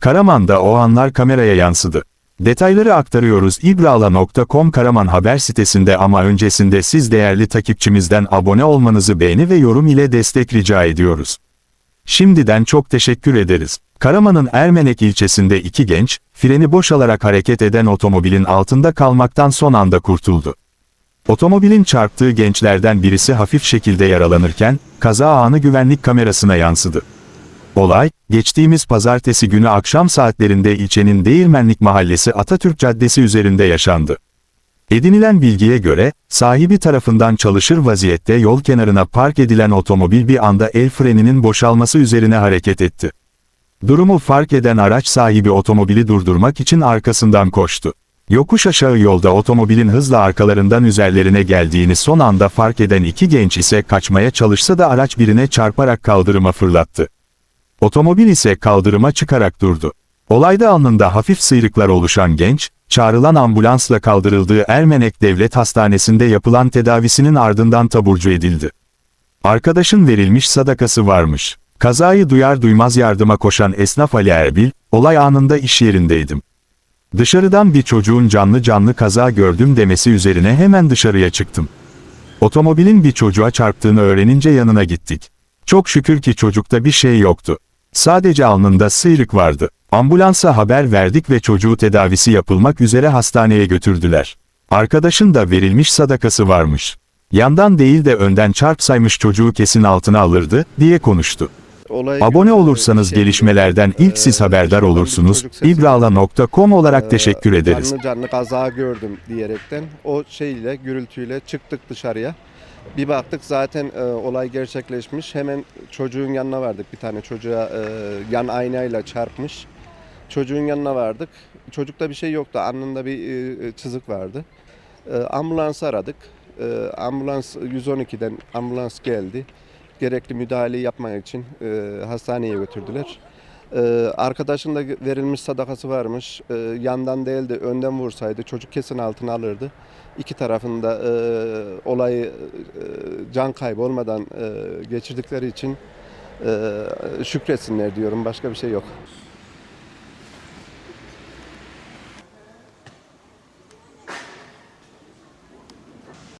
Karaman'da o anlar kameraya yansıdı. Detayları aktarıyoruz ibrala.com Karaman haber sitesinde ama öncesinde siz değerli takipçimizden abone olmanızı beğeni ve yorum ile destek rica ediyoruz. Şimdiden çok teşekkür ederiz. Karaman'ın Ermenek ilçesinde iki genç, freni boşalarak hareket eden otomobilin altında kalmaktan son anda kurtuldu. Otomobilin çarptığı gençlerden birisi hafif şekilde yaralanırken, kaza anı güvenlik kamerasına yansıdı. Olay, geçtiğimiz pazartesi günü akşam saatlerinde ilçenin Değirmenlik Mahallesi Atatürk Caddesi üzerinde yaşandı. Edinilen bilgiye göre, sahibi tarafından çalışır vaziyette yol kenarına park edilen otomobil bir anda el freninin boşalması üzerine hareket etti. Durumu fark eden araç sahibi otomobili durdurmak için arkasından koştu. Yokuş aşağı yolda otomobilin hızla arkalarından üzerlerine geldiğini son anda fark eden iki genç ise kaçmaya çalışsa da araç birine çarparak kaldırıma fırlattı. Otomobil ise kaldırıma çıkarak durdu. Olayda alnında hafif sıyrıklar oluşan genç, çağrılan ambulansla kaldırıldığı Ermenek Devlet Hastanesi'nde yapılan tedavisinin ardından taburcu edildi. Arkadaşın verilmiş sadakası varmış. Kazayı duyar duymaz yardıma koşan esnaf Ali Erbil, olay anında iş yerindeydim. Dışarıdan bir çocuğun canlı canlı kaza gördüm demesi üzerine hemen dışarıya çıktım. Otomobilin bir çocuğa çarptığını öğrenince yanına gittik. Çok şükür ki çocukta bir şey yoktu. Sadece alnında sıyrık vardı. Ambulansa haber verdik ve çocuğu tedavisi yapılmak üzere hastaneye götürdüler. Arkadaşın da verilmiş sadakası varmış. Yandan değil de önden çarpsaymış çocuğu kesin altına alırdı, diye konuştu. Abone olursanız şey, gelişmelerden ilk siz e, haberdar çocuk olursunuz. ibrala.com olarak e, teşekkür ederiz. Canlı canlı kaza gördüm diyerekten o şeyle gürültüyle çıktık dışarıya. Bir baktık zaten e, olay gerçekleşmiş. Hemen çocuğun yanına vardık. Bir tane çocuğa e, yan aynayla çarpmış. Çocuğun yanına vardık. Çocukta bir şey yoktu. Alnında bir e, çizik vardı. E, ambulans aradık. E, ambulans 112'den ambulans geldi. Gerekli müdahaleyi yapmak için e, hastaneye götürdüler. Ee, arkadaşın da verilmiş sadakası varmış. Ee, yandan değil de önden vursaydı çocuk kesin altına alırdı. İki tarafında e, olayı e, can kaybı olmadan e, geçirdikleri için e, şükretsinler diyorum. Başka bir şey yok.